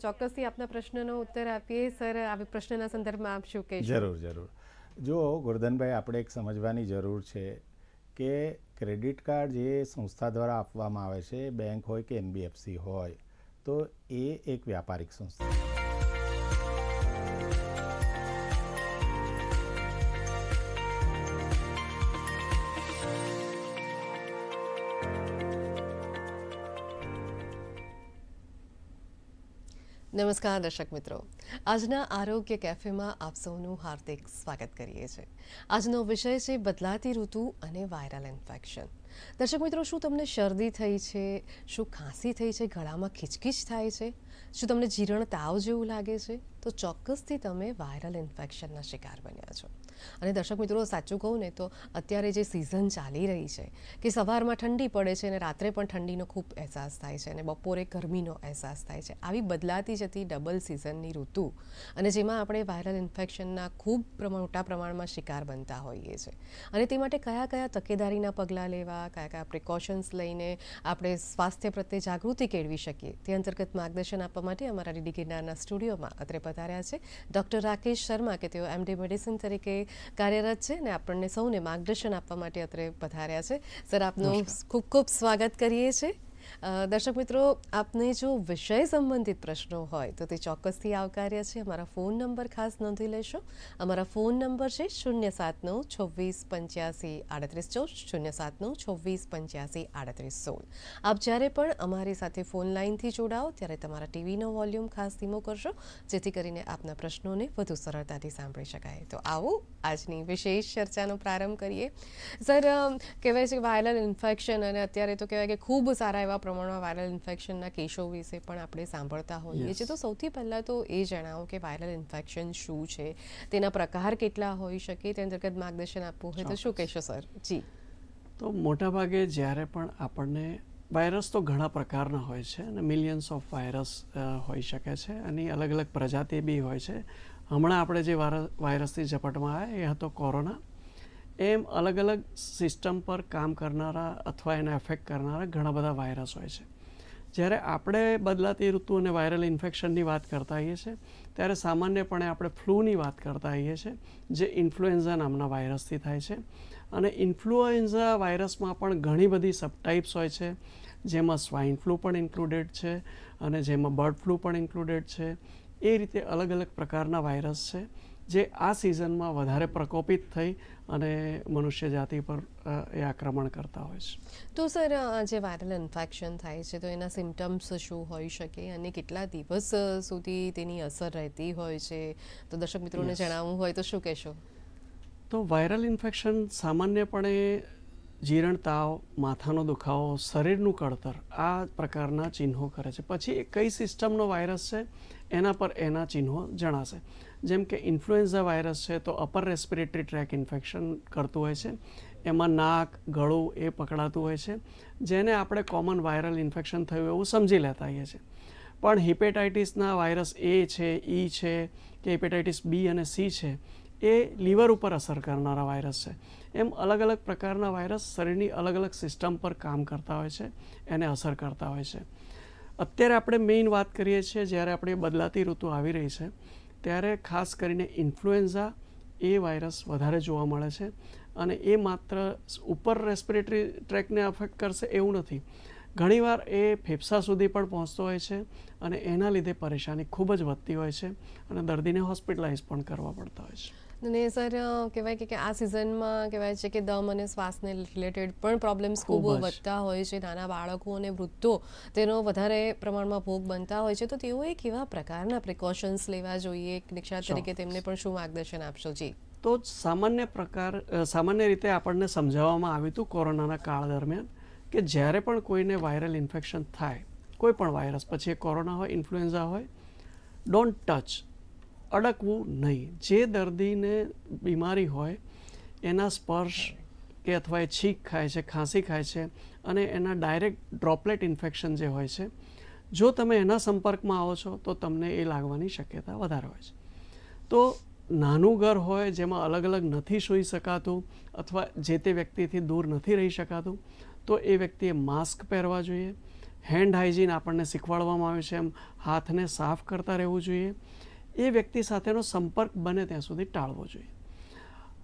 ચોક્કસથી આપના પ્રશ્નનો ઉત્તર આપીએ. સર આ પ્રશ્નના સંદર્ભમાં આપ શું કહેશો? જરૂર જરૂર. જો ગોરધનભાઈ, આપણે એક સમજવાની જરૂર છે કે ક્રેડિટ કાર્ડ જે સંસ્થા દ્વારા આપવામાં આવે છે, બેંક હોય કે એનબીએફસી હોય, તો એ એક વ્યાપારિક સંસ્થા નમસ્કાર દર્શક મિત્રો. આજના આરોગ્ય કેફેમાં આપ સૌનું હાર્દિક સ્વાગત કરીએ છીએ. આજનો વિષય છે બદલાતી ઋતુ અને વાયરલ ઇન્ફેક્શન. દર્શક મિત્રો, શું તમને શરદી થઈ છે? શું ખાંસી થઈ છે? ગળામાં ખીચકીચ થાય છે? શું તમને જીરણ તાવ જેવું લાગે છે? તો ચોક્કસથી તમે વાયરલ ઇન્ફેક્શનના શિકાર બન્યા છો. અને દર્શક મિત્રો, સાચું કહું ને તો અત્યારે જે સિઝન ચાલી રહી છે, કે સવારમાં ઠંડી પડે છે અને રાત્રે પણ ઠંડીનો ખૂબ અહેસાસ થાય છે અને બપોરે ગરમીનો અહેસાસ થાય છે. આવી બદલાતી જતી ડબલ સિઝનની ઋતુ અને જેમાં આપણે વાયરલ ઇન્ફેક્શનના ખૂબ મોટા પ્રમાણમાં શિકાર બનતા હોઈએ છીએ અને તે માટે કયા કયા તકેદારીના પગલાં લેવા, કયા કયા પ્રિકોશન્સ લઈને આપણે સ્વાસ્થ્ય પ્રત્યે જાગૃતિ કેળવી શકીએ, તે અંતર્ગત માર્ગદર્શન આપવા માટે અમારા ડીડી ગિરનારના સ્ટુડિયોમાં અત્રે પધાર્યા છે. ડૉક્ટર રાકેશ શર્મા, કે તેઓ એમડી મેડિસિન તરીકે કાર્યરત છે અને આપણને સૌને માર્ગદર્શન આપવા માટે અત્રે પધાર્યા છે. સર આપનું ખૂબ ખૂબ સ્વાગત કરીએ છીએ. દર્શક મિત્રો, આપને જો વિષય સંબંધિત પ્રશ્નો હોય, તો તે ચોક્કસથી આવકાર્ય છે. અમારા ફોન નંબર ખાસ નોંધી લેશો. અમારા ફોન નંબર છે શૂન્ય સાત નવ, છવ્વીસ પંચ્યાસી, આડત્રીસ ચૌદ શૂન્ય સાત નવ, છવ્વીસ પંચ્યાસી, આડત્રીસ, સોળ. આપ જ્યારે પણ અમારી સાથે ફોન લાઇનથી જોડાઓ, ત્યારે તમારા ટીવીનો વોલ્યુમ ખાસ ધીમો કરશો, જેથી કરીને આપના પ્રશ્નોને વધુ સરળતાથી સાંભળી શકાય. તો આવો આજની વિશેષ ચર્ચાનો પ્રારંભ કરીએ. સર કહેવાય છે કે વાયરલ ઇન્ફેક્શન અને અત્યારે તો કહેવાય કે ખૂબ સારા એવા પ્રમાણમાં વાયરલ ઇન્ફેક્શનના કેસો વિશે પણ આપણે સાંભળતા હોઈએ છીએ. તો સૌથી પહેલાં તો એ જણાવો કે વાયરલ ઇન્ફેક્શન શું છે? તેના પ્રકાર કેટલા હોઈ શકે? તે અંતર્ગત માર્ગદર્શન આપવું હોય તો શું કહેશો સર? જી. તો મોટાભાગે જ્યારે પણ આપણને વાયરસ તો ઘણા પ્રકારના હોય છે અને મિલિયન્સ ઓફ વાયરસ હોઈ શકે છે અને અલગ અલગ પ્રજાતિ બી હોય છે. હમણાં આપણે જે વાયર- વાયરસથી ઝપટમાં આવ્યા એ હતો કોરોના. એમ અલગ અલગ સિસ્ટમ પર કામ કરનારા અથવા એને એફેક્ટ કરનારા ઘણા બધા વાયરસ હોય છે. જ્યારે આપણે બદલાતી ઋતુ અને વાયરલ ઇન્ફેક્શનની વાત કરતા હોઈએ છીએ, ત્યારે સામાન્યપણે આપણે ફ્લૂની વાત કરતા હોઈએ છીએ, જે ઇન્ફ્લુએન્ઝા નામના વાયરસથી થાય છે. અને ઇન્ફ્લુએન્ઝા વાયરસમાં પણ ઘણી બધી સબટાઇપ્સ હોય છે, જેમાં સ્વાઇન ફ્લૂ પણ ઇન્ક્લુડેડ છે અને જેમાં બર્ડ ફ્લૂ પણ ઇન્ક્લુડેડ છે. એ રીતે અલગ અલગ પ્રકારના વાયરસ છે. જે આ સિઝનમાં વધારે પ્રકોપિત થઈ અને મનુષ્ય જાતિ પર એ આક્રમણ કરતા હોય છે. તો સર જે વાયરલ ઇન્ફેક્શન થાય છે તો એના સિમ્ટમ્સ શું હોઈ શકે અને કેટલા દિવસ સુધી તેની અસર રહેતી હોય છે? તો દર્શક મિત્રોને જણાવવું હોય તો શું કહેશો? તો વાયરલ ઇન્ફેક્શન સામાન્યપણે જીરણ તાવ માથાનો દુખાવો શરીરનું કળતર આ પ્રકારના ચિહ્નો કરે છે. પછી એ કઈ સિસ્ટમનો વાયરસ છે એના પર એના ચિહ્નો જણાશે. જેમ કે ઇન્ફ્લુએન્ઝા વાયરસ છે, તો અપર રેસ્પિરેટરી ટ્રેક ઇન્ફેક્શન કરતું હોય છે. એમાં નાક, ગળું એ પકડાતું હોય છે. જેને આપણે કોમન વાયરલ ઇન્ફેક્શન થયું એવું સમજી લેતા હોઈએ છીએ. પણ હિપેટાઇટિસના વાયરસ એ છે ઈ છે, કે હિપેટાઇટિસ બી અને સી છે, એ લીવર ઉપર અસર કરનારા વાયરસ છે. એમ અલગ અલગ પ્રકારના વાયરસ શરીરની અલગ અલગ સિસ્ટમ પર કામ કરતા હોય છે, એને અસર કરતા હોય છે. અત્યારે આપણે મેઇન વાત કરીએ છીએ, જ્યારે આપણે બદલાતી ઋતુ આવી રહી છે ત્યારે ખાસ કરીને ઇન્ફ્લુએન્ઝા એ વાયરસ વધારે જોવા મળે છે અને એ માત્ર ઉપર રેસ્પિરેટરી ટ્રેકને અફેક્ટ કરશે એવું નથી. ઘણીવાર એ ફેફસા સુધી પણ પહોંચતો હોય છે અને એના લીધે પરેશાની ખૂબ જ વધતી હોય છે અને દર્દીને હોસ્પિટલાઇઝ પણ કરવા પડતા હોય છે. અને સર કહેવાય કે આ સિઝનમાં કહેવાય છે કે દમ અને શ્વાસને રિલેટેડ પણ પ્રોબ્લેમ્સ ખૂબ વધતા હોય છે. નાના બાળકો અને વૃદ્ધો તેનો વધારે પ્રમાણમાં ભોગ બનતા હોય છે. તો તેઓએ કેવા પ્રકારના પ્રિકોશન્સ લેવા જોઈએ. એક નિક્ષાત તરીકે તેમને પણ શું માર્ગદર્શન આપશો? જી. તો સામાન્ય પ્રકાર સામાન્ય રીતે આપણને સમજાવવામાં આવ્યું હતું કોરોનાના કાળ દરમિયાન કે જ્યારે પણ કોઈને વાયરલ ઇન્ફેક્શન થાય કોઈ પણ વાયરસ પછી એ કોરોના હોય ઇન્ફ્લુએન્ઝા હોય ડોન્ટ ટચ અડકવું નહીં. જે દર્દીને બીમારી હોય, એના સ્પર્શ કે અથવા એ છીંક ખાય છે, ખાંસી ખાય છે અને એના ડાયરેક્ટ ડ્રોપલેટ ઇન્ફેક્શન જે હોય છે, જો તમે એના સંપર્કમાં આવો છો, તો તમને એ લાગવાની શક્યતા વધારે હોય છે. તો નાનું ઘર હોય જેમાં અલગ અલગ નથી સૂઈ શકાતું અથવા જે તે વ્યક્તિથી દૂર નથી રહી શકાતું, તો એ વ્યક્તિએ માસ્ક પહેરવા જોઈએ. હેન્ડ હાઇજીન આપણને શીખવાડવામાં આવ્યું છે એમ હાથને સાફ કરતા રહેવું જોઈએ. એ વ્યક્તિ સાથેનો સંપર્ક બને ત્યાં સુધી ટાળવો જોઈએ.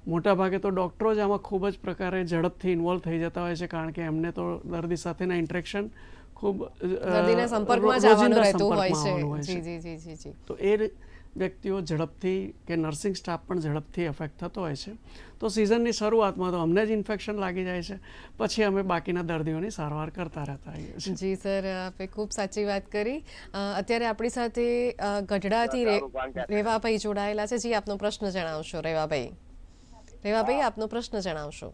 મોટાભાગે તો ડૉક્ટરો જ આમાં ખૂબ જ પ્રકારે ઝડપથી ઇન્વોલ્વ થઈ જતા હોય છે કારણ કે એમને તો દર્દી સાથેના ઇન્ટરેક્શન ખૂબ દર્દીના સંપર્કમાં હોય છે. તો એ વ્યક્તિઓ ઝડપથી કે નર્સિંગ સ્ટાફ પણ ઝડપથી એફેક્ટ થતો હોય છે. તો સિઝનની શરૂઆતમાં તો અમને જ ઇન્ફેક્શન લાગી જાય છે. પછી અમે બાકીના દર્દીઓની સારવાર કરતા રહેતા હોઈએ છીએ. જી સર આપે ખૂબ સાચી વાત કરી. અત્યારે આપણી સાથે ગઢડાથી રેવાભાઈ જોડાયેલા છે. જી આપનો પ્રશ્ન જણાવશો રેવાભાઈ. રેવાભાઈ આપનો પ્રશ્ન જણાવશો.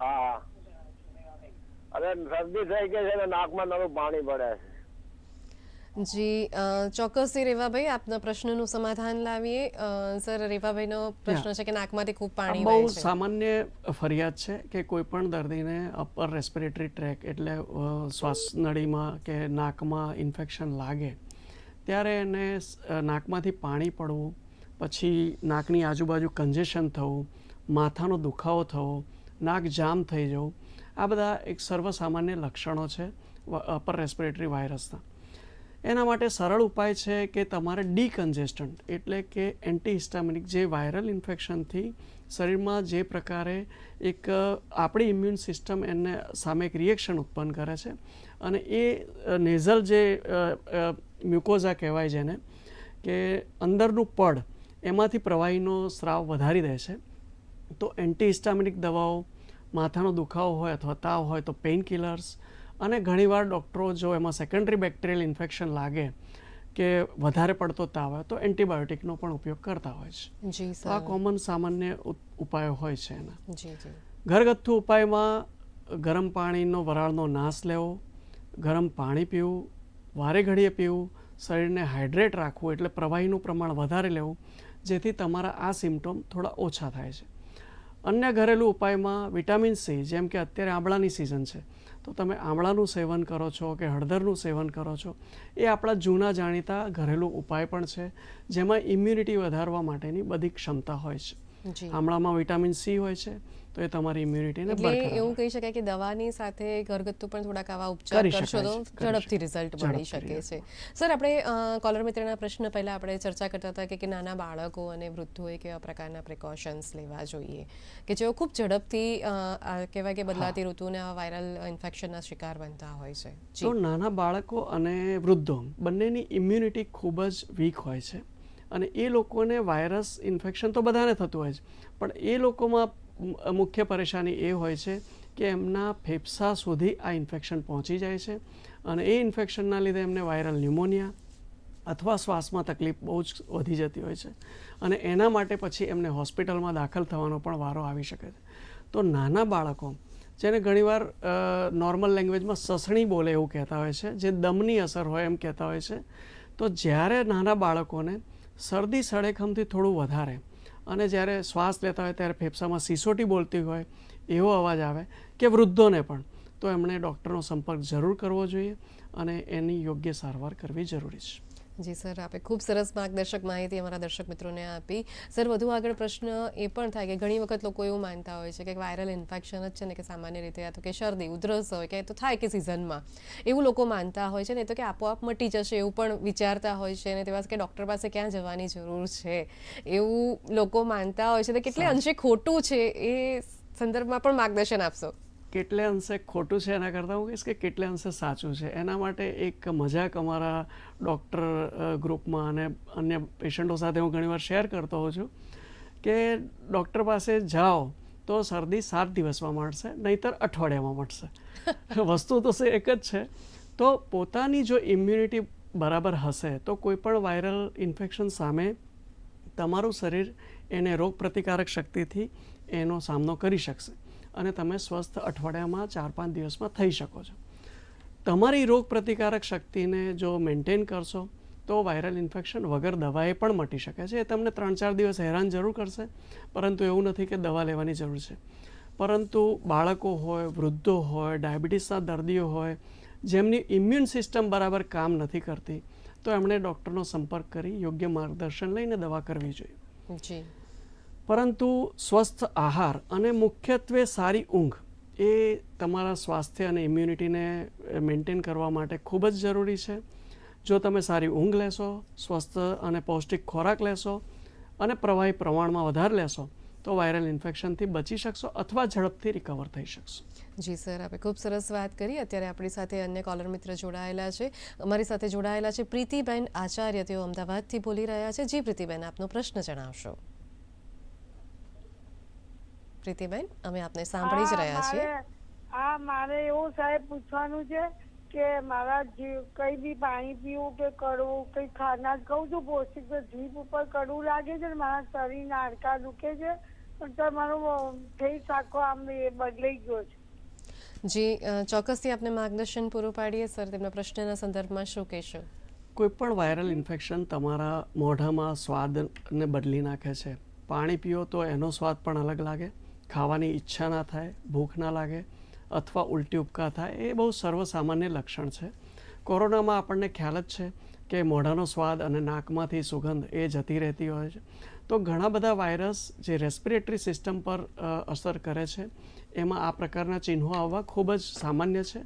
હા અરે શરદી થઈ ગઈ છે ને નાકમાં નરું પાણી પડે છે. જી ચોક્કસથી રેવાભાઈ આપના પ્રશ્નનું સમાધાન લાવીએ. સર રેવાભાઈનો પ્રશ્ન છે કે નાકમાંથી ખૂબ પાણી બહુ સામાન્ય ફરિયાદ છે કે કોઈ પણ દર્દીને અપર રેસ્પિરેટરી ટ્રેક એટલે શ્વાસનળીમાં કે નાકમાં ઇન્ફેક્શન લાગે ત્યારે એને નાકમાંથી પાણી પડવું પછી નાકની આજુબાજુ કન્જેશન થવું માથાનો દુખાવો થવો નાક જામ થઈ જવું આ બધા એક સર્વસામાન્ય લક્ષણો છે અપર રેસ્પિરેટરી વાયરસના એના માટે સરળ ઉપાય છે કે તમારે ડીકન્જેસ્ટન્ટ એટલે કે એન્ટીહિસ્ટામિનિક જે વાયરલ ઇન્ફેક્શનથી શરીરમાં જે પ્રકારે એક આપણી ઇમ્યુન સિસ્ટમ એને સામે એક રિએક્શન ઉત્પન્ન કરે છે અને એ નેઝલ જે મ્યુકોઝા કહેવાય જેને કે અંદરનું પડ એમાંથી પ્રવાહીનો સ્રાવ વધારી દે છે. તો એન્ટીહિસ્ટામિનિક દવાઓ, માથાનો દુખાવો હોય અથવા તાવ હોય તો પેઇન કિલર્સ અને ઘણીવાર ડૉક્ટરો જો એમાં સેકન્ડરી બેક્ટેરિયલ ઇન્ફેક્શન લાગે કે વધારે પડતો તાવ આવે તો એન્ટીબાયોટિકનો પણ ઉપયોગ કરતા હોય છે. આ કોમન સામાન્ય ઉપાયો હોય છે એના. ઘરગથ્થુ ઉપાયમાં ગરમ પાણીનો વરાળનો નાશ લેવો ગરમ પાણી પીવું વારે ઘડીએ પીવું શરીરને હાઇડ્રેટ રાખવું એટલે પ્રવાહીનું પ્રમાણ વધારે લેવું જેથી તમારા આ સિમ્ટોમ થોડા ઓછા થાય છે. અન્ય ઘરેલું ઉપાયમાં વિટામિન સી જેમ કે અત્યારે આંબળાની સિઝન છે તો તમે આમળાનું સેવન કરો છો કે હળદરનું સેવન કરો છો એ આપણા જૂના જાણીતા ઘરેલું ઉપાય પણ છે જેમાં ઇમ્યુનિટી વધારવા માટેની બધી ક્ષમતા હોય છે. આમળામાં વિટામિન સી હોય છે તો એ તમારી ઇમ્યુનિટીને એટલે એવું કહી શકાય કે દવાની સાથે ઘરગથ્થુ પણ થોડાક આવા ઉપચાર કરશો તો ઝડપથી રિઝલ્ટ મળી શકે છે. સર આપણે કોલર મિત્રના પ્રશ્ન પહેલા આપણે ચર્ચા કરતા હતા કે નાના બાળકો અને વૃદ્ધોએ કેવા પ્રકારના પ્રિકોશન્સ લેવા જોઈએ? કે જેઓ ખૂબ ઝડપથી કહેવાય કે બદલાતી ઋતુને આ વાયરલ ઇન્ફેક્શનના શિકાર બનતા હોય છે. તો નાના બાળકો અને વૃદ્ધો બંનેની ઇમ્યુનિટી ખૂબ જ વીક હોય છે. અને એ લોકોને વાયરસ ઇન્ફેક્શન તો બધાને થતું હોય છે. પણ એ લોકોમાં મુખ્ય પરેશાની એ હોય છે કે એમના ફેફસા સુધી આ ઇન્ફેક્શન પહોંચી જાય છે અને એ ઇન્ફેક્શનના લીધે એમને વાયરલ ન્યુમોનિયા અથવા શ્વાસમાં તકલીફ બહુ જ વધી જતી હોય છે અને એના માટે પછી એમને હોસ્પિટલમાં દાખલ થવાનો પણ વારો આવી શકે છે. તો નાના બાળકો, જેને ઘણીવાર નોર્મલ લેંગ્વેજમાં સસણી બોલે એવું કહેતા હોય છે, જે દમની અસર હોય એમ કહેતા હોય છે, તો જ્યારે નાના બાળકોને શરદી સળેખમથી થોડું વધારે અને જ્યારે શ્વાસ લેતા હોય ત્યારે ફેફસામાં સિસોટી બોલતી હોય, એવો અવાજ આવે કે વૃદ્ધોને પણ. તો એમણે ડૉક્ટરનો સંપર્ક જરૂર કરવો જોઈએ અને એની યોગ્ય સારવાર કરવી જરૂરી છે. જી સર આપે ખૂબ સરસ માર્ગદર્શક માહિતી અમારા દર્શક મિત્રોને આપી. સર વધુ આગળ પ્રશ્ન એ પણ થાય કે ઘણી વખત લોકો એવું માનતા હોય છે કે વાયરલ ઇન્ફેક્શન જ છે ને કે સામાન્ય રીતે આ તો કે શરદી ઉધરસ હોય કે તો થાય કે સિઝનમાં. એવું લોકો માનતા હોય છે ને તો કે આપોઆપ મટી જશે એવું પણ વિચારતા હોય છે ને તેવા કે ડૉક્ટર પાસે ક્યાં જવાની જરૂર છે? એવું લોકો માનતા હોય છે. તો કેટલે અંશે ખોટું છે એ સંદર્ભમાં પણ માર્ગદર્શન આપશો. કેટલે અંશે ખોટું છે એના કરતાં? હું કહીશ કે કેટલે અંશે સાચું છે. એના માટે એક મજાક અમારા ડૉક્ટર ગ્રુપમાં અને અન્ય પેશન્ટો સાથે હું ઘણીવાર શેર કરતો હોઉં છું કે ડૉક્ટર પાસે જાઓ તો શરદી સાત દિવસમાં મળશે નહીતર અઠવાડિયામાં મળશે. વસ્તુ તો છે એક જ છે. તો પોતાની જો ઇમ્યુનિટી બરાબર હશે તો કોઈ પણ વાયરલ ઇન્ફેક્શન સામે તમારું શરીર એને રોગ પ્રતિકારક શક્તિથી એનો સામનો કરી શકશે. અને તમે સ્વસ્થ અઠવાડિયામાં ચાર પાંચ દિવસમાં થઈ શકો છો. તમારી રોગ પ્રતિકારક શક્તિને જો મેન્ટેન કરશો, તો વાયરલ ઇન્ફેક્શન વગર દવાએ પણ મટી શકે છે. એ તમને ત્રણ ચાર દિવસ હેરાન જરૂર કરશે, પરંતુ એવું નથી કે દવા લેવાની જરૂર છે. પરંતુ બાળકો હોય, વૃદ્ધો હોય, ડાયાબિટીસના દર્દીઓ હોય, જેમની ઇમ્યુન સિસ્ટમ બરાબર કામ નથી કરતી, તો એમણે ડૉક્ટરનો સંપર્ક કરી યોગ્ય માર્ગદર્શન લઈને દવા કરવી જોઈએ. પરંતુ સ્વસ્થ આહાર અને મુખ્યત્વે સારી ઊંઘ એ તમારા સ્વાસ્થ્ય અને ઇમ્યુનિટીને મેન્ટેન કરવા માટે ખૂબ જ જરૂરી છે. જો તમે સારી ઊંઘ લેશો, સ્વસ્થ અને પૌષ્ટિક ખોરાક લેશો અને પ્રવાહી પ્રમાણમાં વધારે લેશો, તો વાયરલ ઇન્ફેક્શનથી બચી શકશો અથવા ઝડપથી રિકવર થઈ શકશો. જી સર આપણે ખૂબ સરસ વાત કરી. અત્યારે આપણી સાથે અન્ય કોલર મિત્ર જોડાયેલા છે. અમારી સાથે જોડાયેલા છે પ્રીતિબેન આચાર્ય. તેઓ અમદાવાદથી બોલી રહ્યા છે. જી પ્રીતિબેન, આપનો પ્રશ્ન જણાવશો. પ્રીતિબેન અમે આપને સાંભળી જ રહ્યા છીએ. હા મારે એવું સાહેબ પૂછવાનું છે કે મારા જીવ કઈ બી પાણી પીવું કે કડવું કઈ ખાના કહું છું પૌષ્ટિક જીભ ઉપર કડવું લાગે છે ને મારા શરીરના હાડકા દુખે છે પણ તો મારો ફેસ આખો આમ એ બદલાઈ ગયો છે. જી ચોક્કસથી આપને માર્ગદર્શન પૂરું પાડીએ સર તેમના પ્રશ્નના સંદર્ભમાં શું કહેશો? કોઈ પણ વાયરલ ઇન્ફેક્શન તમારા મોઢામાં સ્વાદને બદલી નાખે છે. પાણી પીઓ તો એનો સ્વાદ પણ અલગ લાગે. ખાવાની ઈચ્છા ના થાય, ભૂખ ના લાગે અથવા ઉલટી ઉપકા થાય, એ બહુ સર્વસામાન્ય લક્ષણ છે. કોરોનામાં આપણને ખ્યાલ જ છે કે મોઢાનો સ્વાદ અને નાકમાંથી સુગંધ એ જતી રહેતી હોય છે. તો ઘણા બધા વાયરસ જે રેસ્પિરેટરી સિસ્ટમ પર અસર કરે છે, એમાં આ પ્રકારના ચિહ્નો આવવા ખૂબ જ સામાન્ય છે.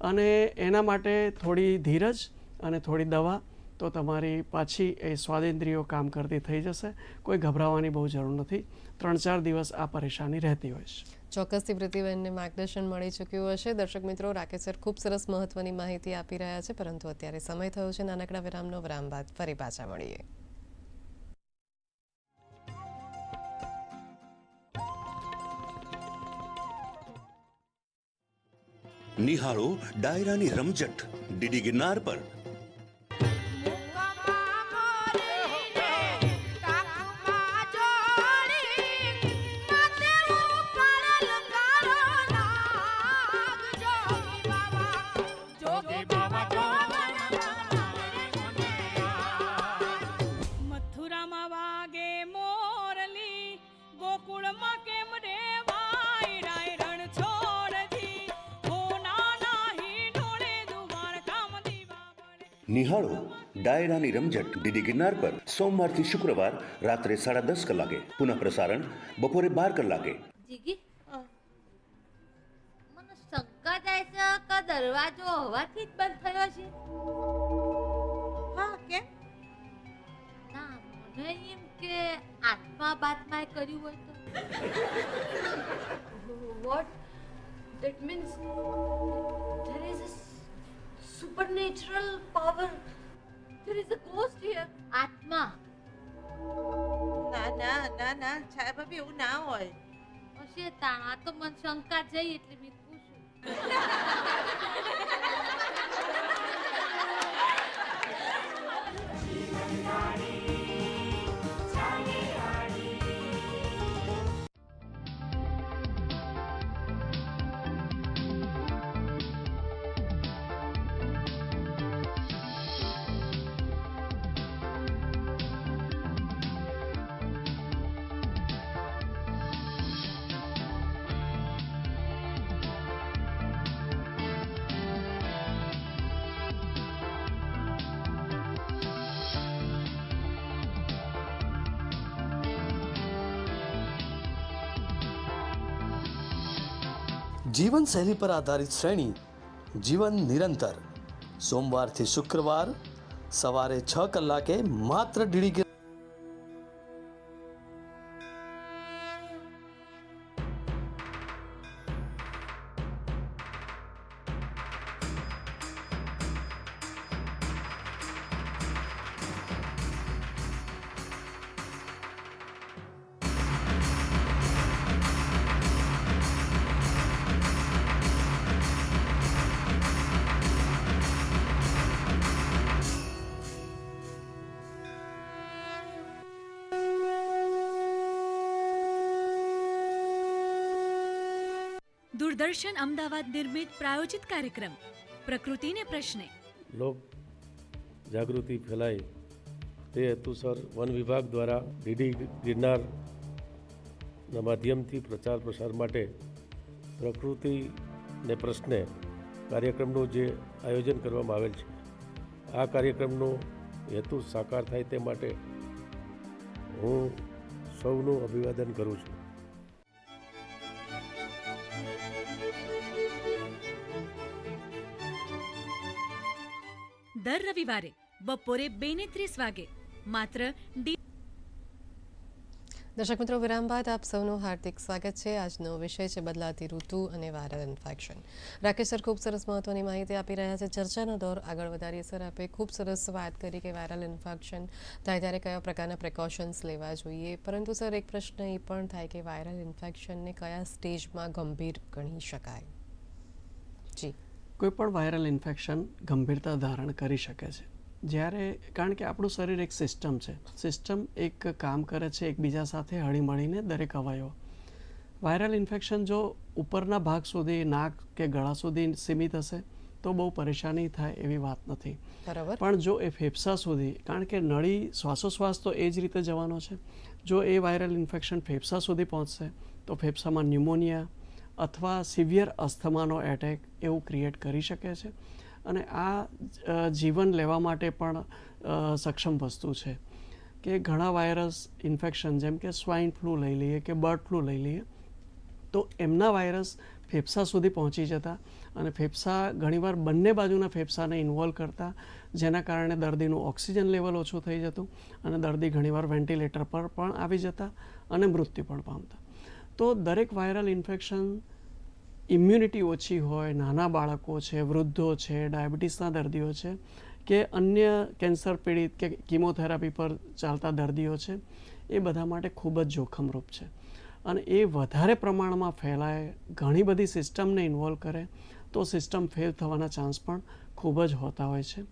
અને એના માટે થોડી ધીરજ અને થોડી દવા તો તમારી પાછી એ સ્વાદેન્દ્રિયો કામ કરતી થઈ જશે. કોઈ ગભરાવાની બહુ જરૂર નથી. ત્રણ ચાર દિવસ આ પરેશાની રહેતી હોય છે. ચોક્કસથી પ્રીતિબેનને માર્ગદર્શન મળી ચૂક્યું હશે. દર્શક મિત્રો રાકેશ સર ખૂબ સરસ મહત્વની માહિતી આપી રહ્યા છે પરંતુ અત્યારે સમય થયો છે. નાનકડા વિરામનો વિરામ બાદ ફરી પાછા મળીએ. નિહાળો ડાયરાની રમઝટ. ડીડી ગિરનાર પર નિહાળો. ડાયરાની રમઝટ ડીડી ગિરનાર પર સોમવારથી શુક્રવાર રાત્રે સાડા દસ કલાકે. પુનઃ પ્રસારણ બપોરે બાર કલાકે. જીગી મને શંકા થાય છે કે દરવાજો હવાથી જ બંધ થયો છે. હા કેમ? ના મને એમ કે આત્મા બાતમાં કર્યું હોય તો. What that means there is a supernatural power there is a ghost here આત્મા ના ના ના ના છાયા ભાભી એવું ના હોય હશે આ તો મને શંકા જઈ એટલે મેં પૂછ્યું જીવનશૈલી પર આધારિત શ્રેણી જીવન નિરંતર. સોમવારથી શુક્રવાર સવારે છ કલાકે માત્ર ડીડી દૂરદર્શન અમદાવાદ નિર્મિત પ્રાયોજિત કાર્યક્રમ પ્રકૃતિને પ્રશ્ને લોક જાગૃતિ ફેલાય તે હેતુસર વન વિભાગ દ્વારા ડીડી ગિરનારના માધ્યમથી પ્રચાર પ્રસાર માટે પ્રકૃતિને પ્રશ્ને કાર્યક્રમનું જે આયોજન કરવામાં આવેલ છે આ કાર્યક્રમનો હેતુ સાકાર થાય તે માટે હું સૌનું અભિવાદન કરું છું દર રવિવારે બપોરે બે ને ત્રીસ વાગે. માત્ર ડી દર્શક મિત્રો, વિરામ બાદ આપ સૌનું હાર્દિક સ્વાગત છે. આજનો વિષય છે બદલાતી ઋતુ અને વાયરલ ઇન્ફેક્શન. રાકેશ સર ખૂબ સરસ મહત્વની માહિતી આપી રહ્યા છે. ચર્ચાનો દોર આગળ વધારીએ સર. આપે ખૂબ સરસ વાત કરી કે વાયરલ ઇન્ફેક્શન થાય ત્યારે કયા પ્રકારના પ્રિકોશન્સ લેવા જોઈએ. પરંતુ સર, એક પ્રશ્ન એ પણ થાય કે વાયરલ ઇન્ફેક્શનને કયા સ્ટેજમાં ગંભીર ગણી શકાય? કોઈ પણ વાયરલ ઇન્ફેક્શન ગંભીરતા ધારણ કરી શકે છે. જ્યારે કારણ કે આપણું શરીર એક સિસ્ટમ છે. સિસ્ટમ એક કામ કરે છે એકબીજા સાથે હળીમળીને દરેક અવયવ. વાયરલ ઇન્ફેક્શન જો ઉપરના ભાગ સુધી નાક કે ગળા સુધી સીમિત હશે તો બહુ પરેશાની થાય એવી વાત નથી. બરાબર. પણ જો એ ફેફસા સુધી કારણ કે નળી શ્વાસોશ્વાસ તો એ જ રીતે જવાનો છે. જો એ વાયરલ ઇન્ફેક્શન ફેફસા સુધી પહોંચશે તો ફેફસામાં ન્યુમોનિયા અથવા સિવિયર અસ્થમાનો એટેક એવું ક્રિએટ કરી શકે છે. અને આ જીવન લેવા માટે પણ સક્ષમ વસ્તુ છે. કે ઘણા વાયરસ ઇન્ફેક્શન જેમ કે સ્વાઇન ફ્લૂ લઈ લઈએ કે બર્ડ ફ્લૂ લઈ લઈએ, તો એમના વાયરસ ફેફસા સુધી પહોંચી જતા અને ફેફસા ઘણીવાર બંને બાજુના ફેફસાને ઇન્વોલ્વ કરતા, જેના કારણે દર્દીનું ઓક્સિજન લેવલ ઓછું થઈ જતું અને દર્દી ઘણીવાર વેન્ટિલેટર પર પણ આવી જતા અને મૃત્યુ પણ પામતા. તો દરેક વાયરલ ઇન્ફેક્શન ઇમ્યુનિટી ઓછી હોય, નાના બાળકો છે, વૃદ્ધો છે, ડાયાબિટીસના દર્દીઓ છે કે અન્ય કેન્સર પીડિત કે કિમોથેરાપી પર ચાલતા દર્દીઓ છે, એ બધા માટે ખૂબ જ જોખમરૂપ છે. અને એ વધારે પ્રમાણમાં ફેલાય, ઘણી બધી સિસ્ટમને ઇન્વોલ્વ કરે, તો સિસ્ટમ ફેલ થવાના ચાન્સ પણ ખૂબ જ હોતા હોય છે.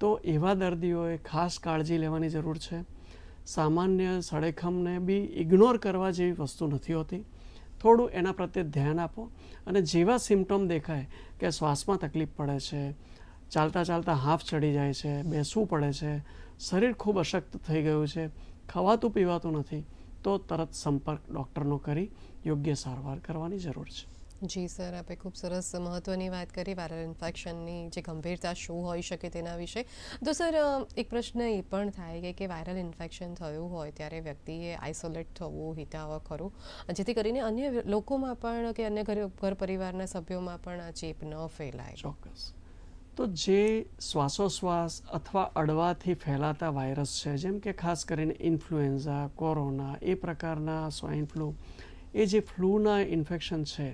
તો એવા દર્દીઓએ ખાસ કાળજી લેવાની જરૂર છે. સામાન્ય સળેખમને બી ઇગ્નોર કરવા જેવી વસ્તુ નથી હોતી. થોડું એના પ્રત્યે ધ્યાન આપો. અને જેવા સિમ્ટોમ દેખાય કે શ્વાસમાં તકલીફ પડે છે, ચાલતા ચાલતા હાફ ચડી જાય છે, બેસવું પડે છે, શરીર ખૂબ અશક્ત થઈ ગયું છે, ખવાતું પીવાતું નથી, તો તરત સંપર્ક ડૉક્ટરનો કરી યોગ્ય સારવાર કરવાની જરૂર છે. જી સર, આપે ખૂબ સરસ મહત્વની વાત કરી. વાયરલ ઇન્ફેક્શનની જે ગંભીરતા શું હોઈ શકે તેના વિશે. તો સર એક પ્રશ્ન એ પણ થાય કે કે વાયરલ ઇન્ફેક્શન થયું હોય ત્યારે વ્યક્તિએ આઇસોલેટ થવું હિતાવ ખરું જેથી કરીને અન્ય લોકોમાં પણ કે અન્ય ઘર ઘર પરિવારના સભ્યોમાં પણ આ ચેપ ન ફેલાય. ચોક્કસ. તો જે શ્વાસોશ્વાસ અથવા અડવાથી ફેલાતા વાયરસ છે, જેમ કે ખાસ કરીને ઇન્ફ્લુએન્ઝા, કોરોના, એ પ્રકારના સ્વાઇન ફ્લૂ, એ જે ફ્લૂના ઇન્ફેક્શન છે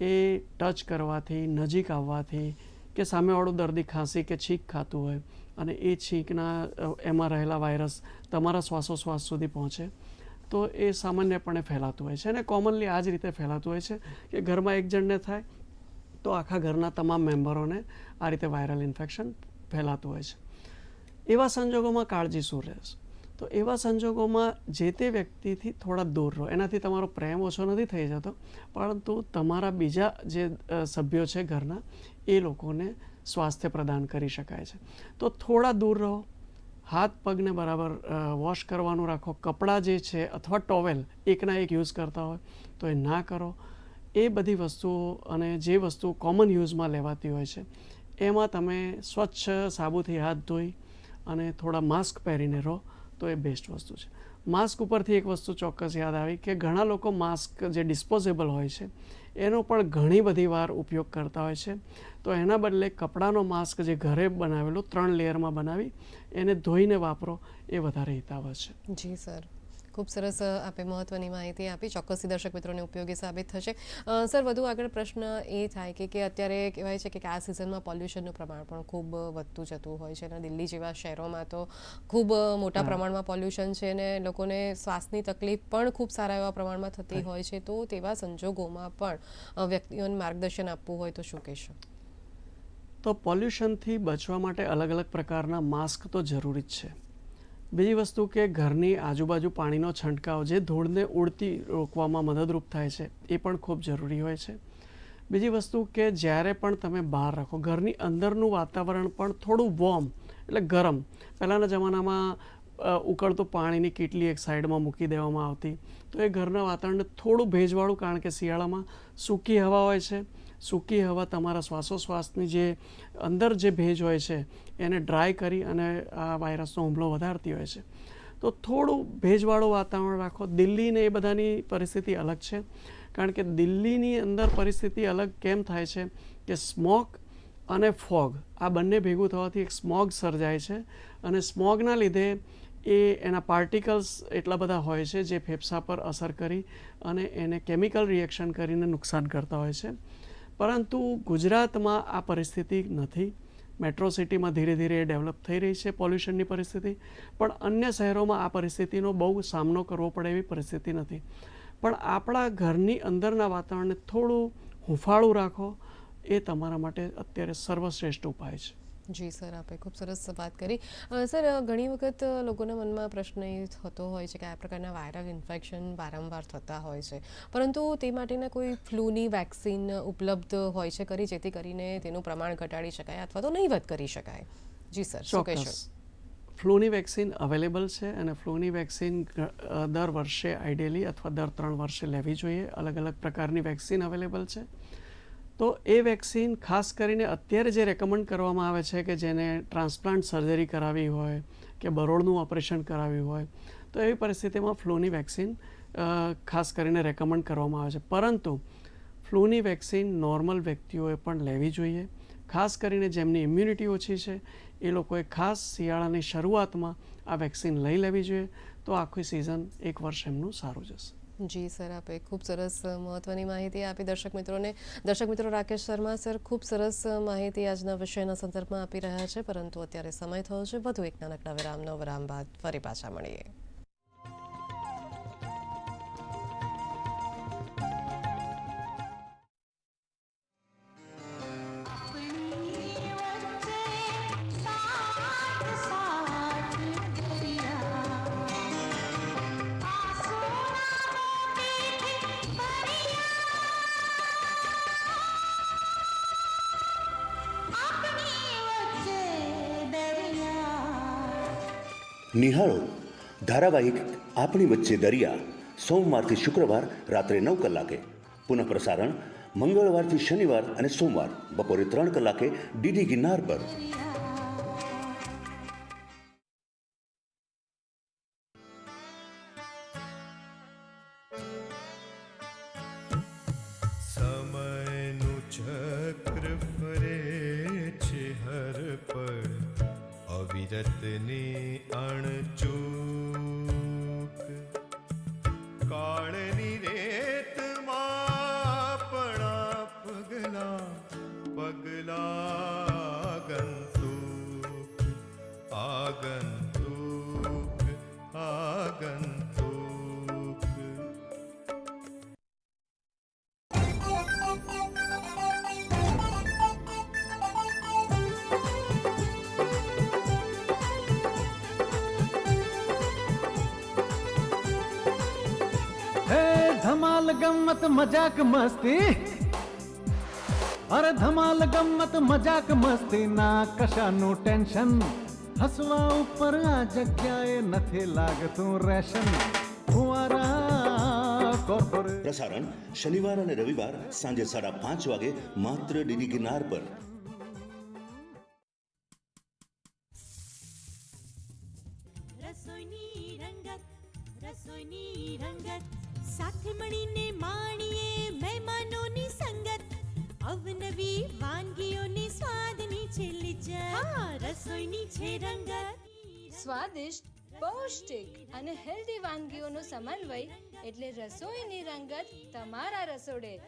એ ટચ કરવાથી, નજીક આવવાથી કે સામેવાળો દર્દી ખાંસી કે છીંક ખાતું હોય અને એ છીંકના એમાં રહેલા વાયરસ તમારા શ્વાસોશ્વાસ સુધી પહોંચે, તો એ સામાન્યપણે ફેલાતું હોય છે અને કોમનલી આ જ રીતે ફેલાતું હોય છે કે ઘરમાં એક જણને થાય તો આખા ઘરના તમામ મેમ્બરોને આ રીતે વાયરલ ઇન્ફેક્શન ફેલાતું હોય છે. એવા સંજોગોમાં કાળજી શું રહેશે? તો એવા સંજોગોમાં જે તે વ્યક્તિથી થોડા દૂર રહો. એનાથી તમારો પ્રેમ ઓછો નથી થઈ જતો. પરંતુ તમારા બીજા જે સભ્યો છે ઘરના, એ લોકોને સ્વાસ્થ્ય પ્રદાન કરી શકાય છે. તો થોડા દૂર રહો. હાથ પગને બરાબર વોશ કરવાનું રાખો. કપડાં જે છે અથવા ટોવેલ એકના એક યુઝ કરતા હોય, તો એ ના કરો. એ બધી વસ્તુઓ અને જે વસ્તુ કોમન યુઝમાં લેવાતી હોય છે, એમાં તમે સ્વચ્છ સાબુથી હાથ ધોઈ અને થોડા માસ્ક પહેરીને રહો. તો એ બેસ્ટ વસ્તુ છે. માસ્ક ઉપરથી એક વસ્તુ ચોક્કસ યાદ આવી કે ઘણા લોકો માસ્ક જે ડિસ્પોઝેબલ હોય છે, એનો પણ ઘણી બધી વાર ઉપયોગ કરતા હોય છે. તો એના બદલે કપડાનો માસ્ક જે ઘરે બનાવેલો ત્રણ લેયરમાં બનાવી, એને ધોઈને વાપરો એ વધારે હિતાવહ છે. જી, સર. ખૂબ સરસ આપે મહત્વની માહિતી આપી. ચોક્કસથી દર્શક મિત્રોને ઉપયોગી સાબિત થશે. સર વધુ આગળ પ્રશ્ન એ થાય કે કે અત્યારે કહેવાય છે કે આ સિઝનમાં પોલ્યુશનનું પ્રમાણ પણ ખૂબ વધતું જતું હોય છે અને દિલ્હી જેવા શહેરોમાં તો ખૂબ મોટા પ્રમાણમાં પોલ્યુશન છે અને લોકોને શ્વાસની તકલીફ પણ ખૂબ સારા એવા પ્રમાણમાં થતી હોય છે. તો તેવા સંજોગોમાં પણ વ્યક્તિઓને માર્ગદર્શન આપવું હોય તો શું કહેશો? તો પોલ્યુશનથી બચવા માટે અલગ અલગ પ્રકારના માસ્ક તો જરૂરી જ છે. બીજી વસ્તુ કે ઘરની આજુબાજુ પાણીનો છંટકાવ જે ધૂળને ઉડતી રોકવામાં મદદરૂપ થાય છે, એ પણ ખૂબ જરૂરી હોય છે. બીજી વસ્તુ કે જ્યારે પણ તમે બહાર રાખો, ઘરની અંદરનું વાતાવરણ પણ થોડું વોર્મ એટલે ગરમ. પહેલાંના જમાનામાં ઉકળતું પાણીની કીટલી એક સાઈડમાં મૂકી દેવામાં આવતી. તો એ ઘરના વાતાવરણને થોડું ભેજવાળું, કારણ કે શિયાળામાં સૂકી હવા હોય છે. સૂકી હવા તમારા શ્વાસોશ્વાસની જે અંદર જે ભેજ હોય છે, એને ડ્રાય કરી અને આ વાયરસનો હુમલો વધારતી હોય છે. તો થોડું ભેજવાળું વાતાવરણ રાખો. દિલ્હીને એ બધાની પરિસ્થિતિ અલગ છે. કારણ કે દિલ્હીની અંદર પરિસ્થિતિ અલગ કેમ થાય છે કે સ્મોક અને ફોગ આ બંને ભેગું થવાથી એક સ્મોગ સર્જાય છે અને સ્મોગના લીધે એ એના પાર્ટિકલ્સ એટલા બધા હોય છે જે ફેફસા પર અસર કરી અને એને કેમિકલ રિએક્શન કરીને નુકસાન કરતા હોય છે. પરંતુ ગુજરાતમાં આ પરિસ્થિતિ નથી. મેટ્રો સિટીમાં ધીરે ધીરે ડેવલપ થઈ રહી છે પોલ્યુશનની પરિસ્થિતિ. પણ અન્ય શહેરોમાં આ પરિસ્થિતિનો બહુ સામનો કરવો પડે એવી પરિસ્થિતિ નથી. પણ આપણા ઘરની અંદરના વાતાવરણને થોડું હૂંફાળું રાખો એ તમારા માટે અત્યારે સર્વશ્રેષ્ઠ ઉપાય છે. જી સર આપે ખૂબ સરસ વાત કરી. સર ઘણી વખત લોકોના મનમાં પ્રશ્ન એ થતો હોય છે કે આ પ્રકારના વાયરલ ઇન્ફેક્શન વારંવાર થતા હોય છે. પરંતુ તે માટેના કોઈ ફ્લૂની વેક્સિન ઉપલબ્ધ હોય છે કરી જેથી કરીને તેનું પ્રમાણ ઘટાડી શકાય અથવા તો નહીવત કરી શકાય? જી સર શું કહેશો? ફ્લૂની વેક્સિન અવેલેબલ છે અને ફ્લૂની વેક્સિન દર વર્ષે આઈડિયલી અથવા દર ત્રણ વર્ષે લેવી જોઈએ. અલગ અલગ પ્રકારની વેક્સિન અવેલેબલ છે. તો એ વેક્સિન ખાસ કરીને અત્યારે જે રેકમેન્ડ કરવામાં આવે છે કે જેને ટ્રાન્સપ્લાન્ટ સર્જરી કરાવી હોય કે બરોળનું ઓપરેશન કરાવ્યું હોય, તો એવી પરિસ્થિતિમાં ફ્લૂની વેક્સિન ખાસ કરીને રેકમેન્ડ કરવામાં આવે છે. પરંતુ ફ્લૂની વેક્સિન નોર્મલ વ્યક્તિઓએ પણ લેવી જોઈએ. ખાસ કરીને જેમની ઇમ્યુનિટી ઓછી છે, એ લોકોએ ખાસ શિયાળાની શરૂઆતમાં આ વેક્સિન લઈ લેવી જોઈએ. તો આખી સિઝન એક વર્ષ એમનું સારું જશે. જી, સર, આપે ખૂબ સરસ મહત્વની માહિતી આપી દર્શક મિત્રોને. દર્શક મિત્રો, રાકેશ શર્મા સર, ખૂબ સરસ માહિતી આજના વિષયના સંદર્ભમાં આપી રહ્યા છે, પરંતુ અત્યારે સમય થયો છે. વધુ એક નાનકડા વિરામનો વિરામ બાદ ફરી પાછા મળીએ. નિહાળો. ધારાવાહિક આપણી વચ્ચે દરિયા, સોમવારથી શુક્રવાર રાત્રે નવ કલાકે. પુનઃ પ્રસારણ મંગળવારથી શનિવાર અને સોમવાર, બપોરે ત્રણ કલાકે ડીડી ગિરનાર પર. અણચૂક. કાળની રેતમાં પડા પગલા પગલા આગંતુક આગંતુક ધમાલ ગમ્મત મજાક મસ્તી અરે ધમાલ ગમ્મત મજાક મસ્તી ના કશાનું ટેન્શન હસવા ઉપર આ જગ્યાએ નથી લાગતું રેશન ફુવારા કોર્પોરેટ પ્રસારણ શનિવાર અને રવિવાર સાંજે સાડા પાંચ વાગે માત્ર ડીડી ગિરનાર પર રસોઈની રંગત રસોઈની રંગત સાથે મળીને માણીએ મહેમાનોની સંગત. અવનવી વાનગીઓની સ્વાદની છે લિજ્જત હા. રસોઈની છે રંગત. સ્વાદિષ્ટ પૌષ્ટિક અને હેલ્ધી વાનગીઓનો સમન્વય એટલે રસોઈની રંગત તમારા રસોડે.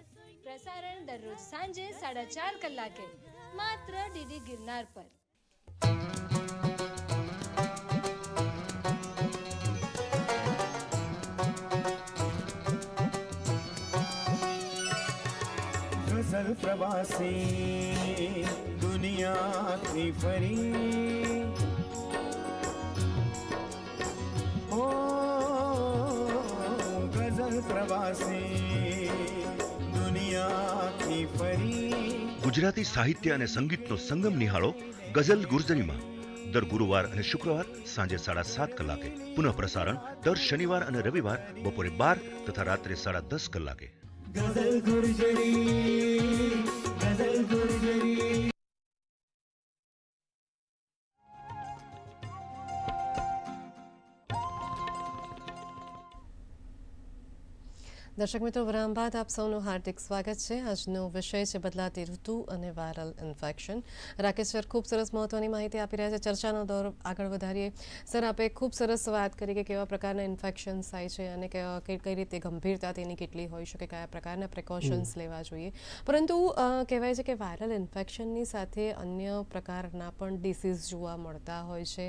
પ્રસારણ દરરોજ સાંજે સાડા ચાર કલાકે. માત્ર ડીડી ગિરનાર પર. પ્રવાસી દુનિયાથી ફરી ઓ ગઝલ પ્રવાસી દુનિયાથી ફરી ગુજરાતી સાહિત્ય અને સંગીતનો સંગમ નિહાળો ગઝલ ગુર્જરીમાં. દર ગુરુવાર અને શુક્રવાર સાંજે સાડા સાત કલાકે. પુનઃ પ્રસારણ દર શનિવાર અને રવિવાર બપોરે બાર તથા રાત્રે સાડા દસ કલાકે. ગઝલ ગુર્જરી ગઝલ ગુર્જરી દર્શક મિત્રો વિરામ બાદ આપ સૌનું હાર્દિક સ્વાગત છે. આજનો વિષય છે બદલાતી ઋતુ અને વાયરલ ઇન્ફેક્શન. રાકેશ સર ખૂબ સરસ મહત્વની માહિતી આપી રહ્યા છે. ચર્ચાનો દોર આગળ વધારીએ. સર આપે ખૂબ સરસ વાત કરી કે કેવા પ્રકારના ઇન્ફેક્શન્સ થાય છે અને કઈ રીતે ગંભીરતા તેની કેટલી હોઈ શકે કયા પ્રકારના પ્રિકોશન્સ લેવા જોઈએ. પરંતુ કહેવાય છે કે વાયરલ ઇન્ફેક્શનની સાથે અન્ય પ્રકારના પણ ડિસીઝ જોવા મળતા હોય છે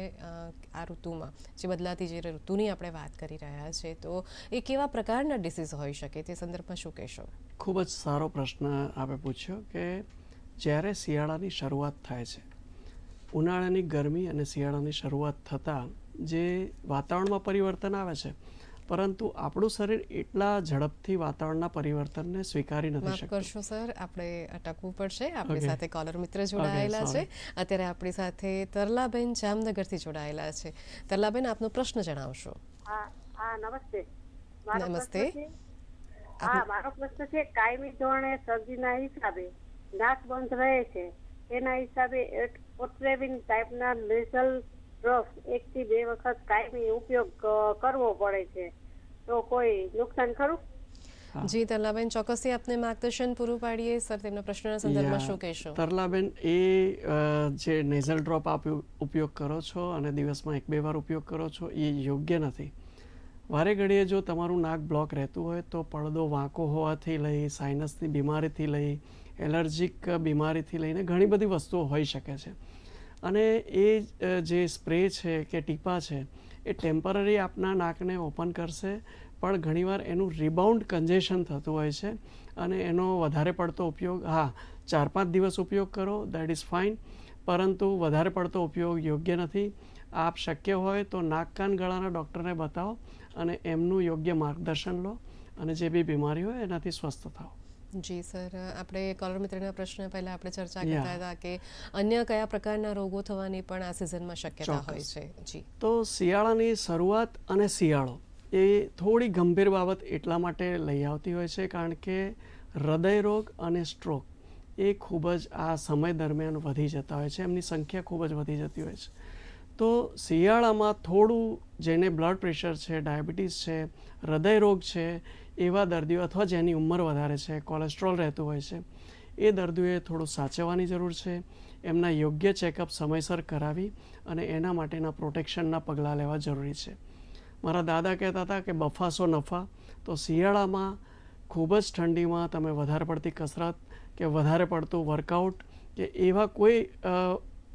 આ ઋતુમાં. જે બદલાતી જે ઋતુની આપણે વાત કરી રહ્યા છીએ તો એ કેવા પ્રકારના ડિસીઝ હોઈ શકે તે સંદર્ભમાં શું કહેશો? ખૂબ જ સારો પ્રશ્ન આપે પૂછ્યો કે જ્યારે શિયાળાની શરૂઆત થાય છે ઉનાળાની ગરમી અને શિયાળાની શરૂઆત થતાં જે વાતાવરણમાં પરિવર્તન આવે છે પરંતુ આપણું શરીર એટલા ઝડપથી વાતાવરણના પરિવર્તનને સ્વીકારી નથી શકતું. કરશો સર આપણે અટકવું પડશે. આપણી સાથે કોલર મિત્ર જોડાયેલા છે. અત્યારે આપણી સાથે તરલાબેન જામનગરથી જોડાયેલા છે. તરલાબેન આપનો પ્રશ્ન જણાવશો. હા હા નમસ્તે. નમસ્તે. હા મારો પ્રશ્ન છે કાયમી ધોરણે શરદીના હિસાબે નાક બંધ રહે છે. તેના હિસાબે ઓટ્રેવિન ટાઈપના નેઝલ ડ્રોપ એક થી બે વખત કાયમી ઉપયોગ કરવો પડે છે. તો કોઈ નુકસાન ખરું? જી તરલાબેન ચોક્કસથી આપને માર્ગદર્શન પૂરું પાડીએ. સર તેમના પ્રશ્નના સંદર્ભમાં શું કહેશો? તરલાબેન એ જે નેઝલ ડ્રોપ આપ ઉપયોગ કરો છો અને દિવસમાં એક બે વાર ઉપયોગ કરો છો એ યોગ્ય નથી. વારે ઘડીએ જો તમારું નાક બ્લોક રહેતું હોય તો પડદો વાંકો હોવાથી લઈ સાઇનસની બીમારીથી લઈ, એલર્જીક બીમારીથી લઈને ઘણી બધી વસ્તુઓ હોઈ શકે છે. અને એ જે સ્પ્રે છે કે ટીપા છે, એ ટેમ્પરરી આપના નાકને ઓપન કરશે, પણ ઘણીવાર એનું રિબાઉન્ડ કન્જેશન થતું હોય છે અને એનો વધારે પડતો ઉપયોગ, હા, ચાર પાંચ દિવસ ઉપયોગ કરો દેટ ઇઝ ફાઇન પરંતુ વધારે પડતો ઉપયોગ યોગ્ય નથી. આપ શક્ય હોય તો નાક કાન ગળાના ડૉક્ટરને બતાવો અને એમનું યોગ્ય માર્ગદર્શન લો અને જે બી બીમારી હોય એનાથી સ્વસ્થ થાઓ. જી સર. આપણે કોલર મિત્રના પ્રશ્ન પહેલા આપણે ચર્ચા કરતા હતા કે અન્ય કયા પ્રકારના રોગો થવાની પણ આ સિઝનમાં શક્યતા હોય છે? જી. તો શિયાળાની શરૂઆત અને શિયાળો એ થોડી ગંભીર બાબત એટલા માટે લઈ આવતી હોય છે કારણ કે હૃદય રોગ અને સ્ટ્રોક એ ખૂબ જ આ સમય દરમિયાન વધી જતા હોય છે. એમની સંખ્યા ખૂબ જ વધી જતી હોય છે. તો શિયાળામાં થોડું જેને બ્લડ પ્રેશર છે, ડાયાબિટીસ છે હૃદયરોગ છે, એવા દર્દીઓ અથવા જેની ઉંમર વધારે છે, કોલેસ્ટ્રોલ રહેતું હોય છે, એ દર્દીઓએ થોડું સાચવવાની જરૂર છે. એમના યોગ્ય ચેકઅપ સમયસર કરાવી અને એના માટેના પ્રોટેક્શનના પગલાં લેવા જરૂરી છે. મારા દાદા કહેતા હતા કે બફાસો નફા. તો શિયાળામાં ખૂબ જ ઠંડીમાં તમે વધારે પડતી કસરત કે વધારે પડતું વર્કઆઉટ કે એવા કોઈ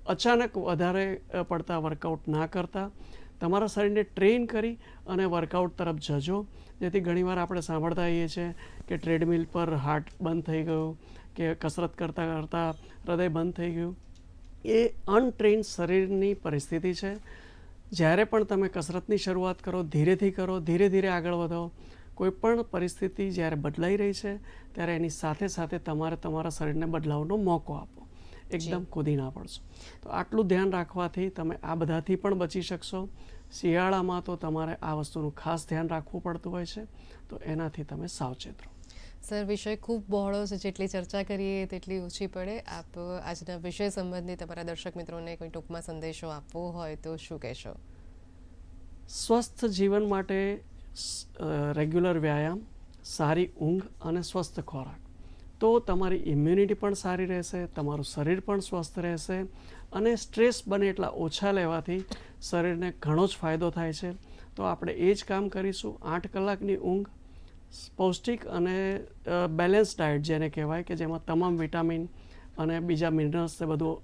અચાનક વધારે પડતા વર્કઆઉટ ના કરતા. તમારા શરીરને ટ્રેન કરી અને વર્કઆઉટ તરફ જજો. જેથી ઘણીવાર આપણે સાંભળતા હોઈએ છીએ કે ટ્રેડમિલ પર હાર્ટ બંધ થઈ ગયું, કે કસરત કરતાં કરતાં હૃદય બંધ થઈ ગયું. એ અનટ્રેન શરીરની પરિસ્થિતિ છે. જ્યારે પણ તમે કસરતની શરૂઆત કરો, ધીરેથી કરો, ધીરે ધીરે આગળ વધો, કોઈ પણ પરિસ્થિતિ જ્યારે બદલાઈ રહી છે, ત્યારે એની સાથે સાથે તમારે તમારા શરીરને બદલાવનો મોકો આપો. એકદમ કૂદી ના પડશો. તો આટલું ધ્યાન રાખવાથી તમે આ બધાથી પણ બચી શકશો. શિયાળામાં તો તમારે આ વસ્તુનું ખાસ ધ્યાન રાખવું પડતું હોય છે. તો એનાથી તમે સાવચેત રહો. સર વિષય ખૂબ બહોળો છે. જેટલી ચર્ચા કરીએ તેટલી ઓછી પડે. આપ આજના વિષય સંબંધી તમારા દર્શક મિત્રોને કોઈ ટૂંકમાં સંદેશો આપવો હોય તો શું કહેશો? સ્વસ્થ જીવન માટે રેગ્યુલર વ્યાયામ સારી ઊંઘ અને સ્વસ્થ ખોરાક. તો તમારી ઇમ્યુનિટી પણ સારી રહેશે, તમારું શરીર પણ સ્વસ્થ રહેશે અને સ્ટ્રેસ બને એટલા ઓછા લેવાથી શરીરને ઘણો જ ફાયદો થાય છે. તો આપણે એ જ કામ કરીશું. આઠ કલાકની ઊંઘ, પૌષ્ટિક અને બેલેન્સ ડાયટ જેને કહેવાય કે જેમાં તમામ વિટામિન અને બીજા મિનરલ્સ તે બધું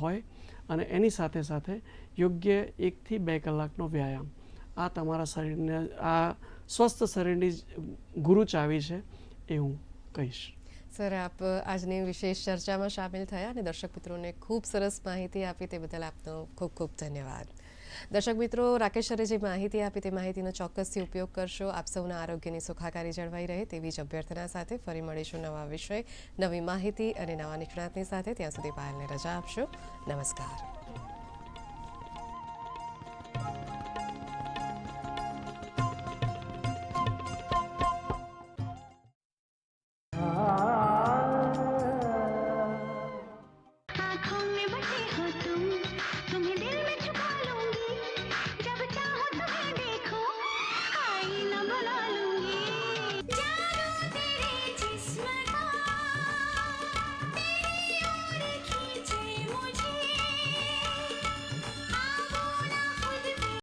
હોય અને એની સાથે સાથે યોગ્ય એકથી બે કલાકનો વ્યાયામ. આ તમારા શરીરને, આ સ્વસ્થ શરીરની ગુરુ ચાવી છે એ હું કહીશ. સર, આપ, આજની વિશેષ ચર્ચામાં સામેલ થયા અને દર્શક મિત્રોને ખૂબ સરસ માહિતી આપી તે બદલ આપનો ખૂબ ખૂબ ધન્યવાદ. દર્શક મિત્રો, રાકેશ સરે જે માહિતી આપી તે માહિતીનો ચોક્કસથી ઉપયોગ કરશો. આપ સૌના આરોગ્યની સુખાકારી જળવાઈ રહે તેવી જ અભ્યર્થના સાથે ફરી મળીશું નવા વિષય, નવી માહિતી અને નવા નિષ્ણાતની સાથે. ત્યાં સુધી પાયલને રજા આપશો. નમસ્કાર.